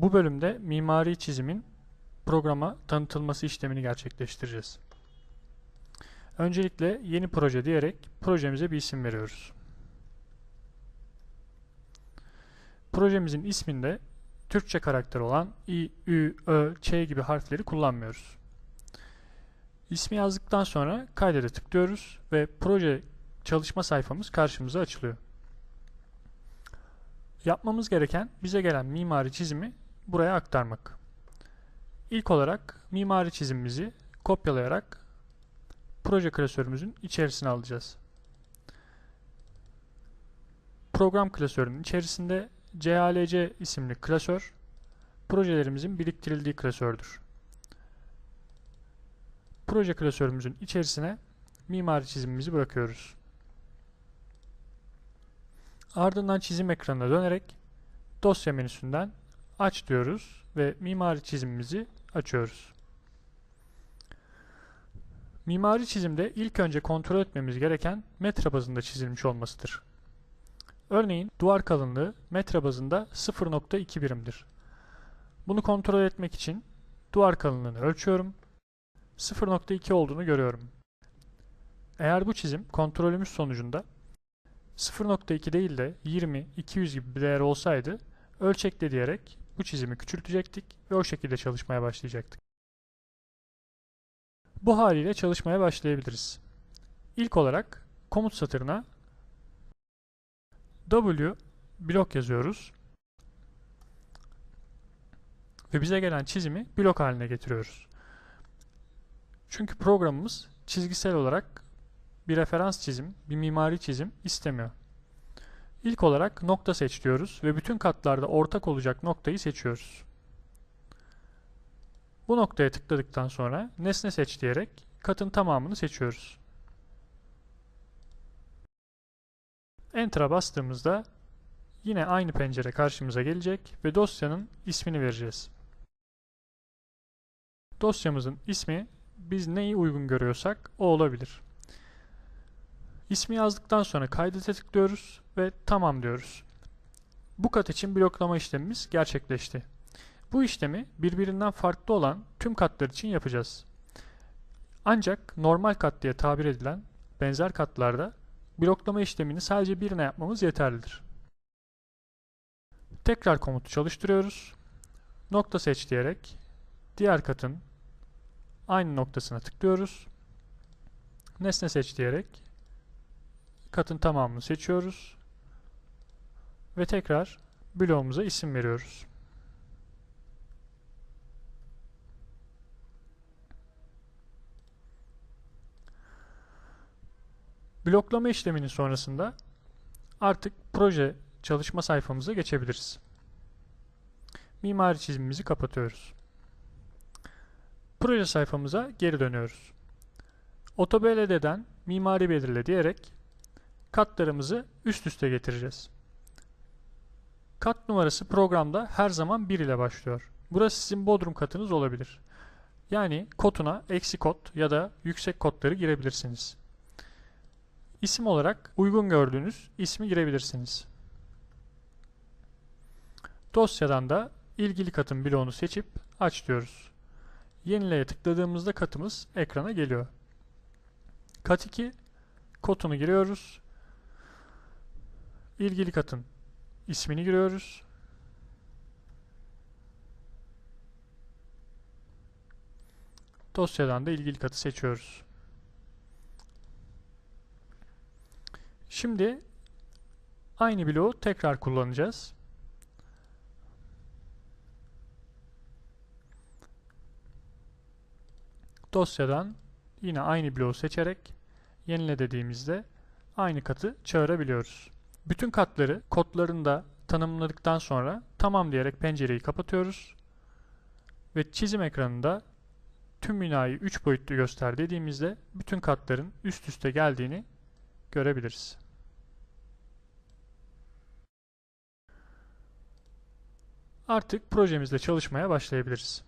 Bu bölümde mimari çizimin programa tanıtılması işlemini gerçekleştireceğiz. Öncelikle yeni proje diyerek projemize bir isim veriyoruz. Projemizin isminde Türkçe karakter olan i, ü, ö, ç gibi harfleri kullanmıyoruz. İsmi yazdıktan sonra kaydede tıklıyoruz ve proje çalışma sayfamız karşımıza açılıyor. Yapmamız gereken bize gelen mimari çizimi buraya aktarmak. İlk olarak mimari çizimimizi kopyalayarak proje klasörümüzün içerisine alacağız. Program klasörünün içerisinde CALC isimli klasör projelerimizin biriktirildiği klasördür. Proje klasörümüzün içerisine mimari çizimimizi bırakıyoruz. Ardından çizim ekranına dönerek dosya menüsünden aç diyoruz ve mimari çizimimizi açıyoruz. Mimari çizimde ilk önce kontrol etmemiz gereken metre bazında çizilmiş olmasıdır. Örneğin duvar kalınlığı metre bazında 0.2 birimdir. Bunu kontrol etmek için duvar kalınlığını ölçüyorum. 0.2 olduğunu görüyorum. Eğer bu çizim kontrolümüz sonucunda 0.2 değil de 20, 200 gibi bir değer olsaydı ölçekle diyerek bu çizimi küçültecektik ve o şekilde çalışmaya başlayacaktık. Bu haliyle çalışmaya başlayabiliriz. İlk olarak komut satırına W blok yazıyoruz ve bize gelen çizimi blok haline getiriyoruz. Çünkü programımız çizgisel olarak bir referans çizim, bir mimari çizim istemiyor. İlk olarak nokta seç diyoruz ve bütün katlarda ortak olacak noktayı seçiyoruz. Bu noktaya tıkladıktan sonra nesne seç diyerek katın tamamını seçiyoruz. Enter'a bastığımızda yine aynı pencere karşımıza gelecek ve dosyanın ismini vereceğiz. Dosyamızın ismi biz neyi uygun görüyorsak o olabilir. İsmi yazdıktan sonra kaydete tıklıyoruz ve tamam diyoruz. Bu kat için bloklama işlemimiz gerçekleşti. Bu işlemi birbirinden farklı olan tüm katlar için yapacağız. Ancak normal kat diye tabir edilen benzer katlarda bloklama işlemini sadece birine yapmamız yeterlidir. Tekrar komutu çalıştırıyoruz. Nokta seç diyerek diğer katın aynı noktasına tıklıyoruz. Nesne seç diyerek katın tamamını seçiyoruz. Ve tekrar bloğumuza isim veriyoruz. Bloklama işleminin sonrasında artık proje çalışma sayfamıza geçebiliriz. Mimari çizimimizi kapatıyoruz. Proje sayfamıza geri dönüyoruz. AutoBLD'den mimari belirle diyerek katlarımızı üst üste getireceğiz. Kat numarası programda her zaman 1 ile başlıyor. Burası sizin bodrum katınız olabilir. Yani koduna eksi kod ya da yüksek kodları girebilirsiniz. İsim olarak uygun gördüğünüz ismi girebilirsiniz. Dosyadan da ilgili katın bloğunu seçip aç diyoruz. Yenileye tıkladığımızda katımız ekrana geliyor. Kat 2 kodunu giriyoruz. İlgili katın ismini giriyoruz. Dosyadan da ilgili katı seçiyoruz. Şimdi aynı bloğu tekrar kullanacağız. Dosyadan yine aynı bloğu seçerek yenile dediğimizde aynı katı çağırabiliyoruz. Bütün katları kodlarını da tanımladıktan sonra tamam diyerek pencereyi kapatıyoruz. Ve çizim ekranında tüm binayı 3 boyutlu göster dediğimizde bütün katların üst üste geldiğini görebiliriz. Artık projemizle çalışmaya başlayabiliriz.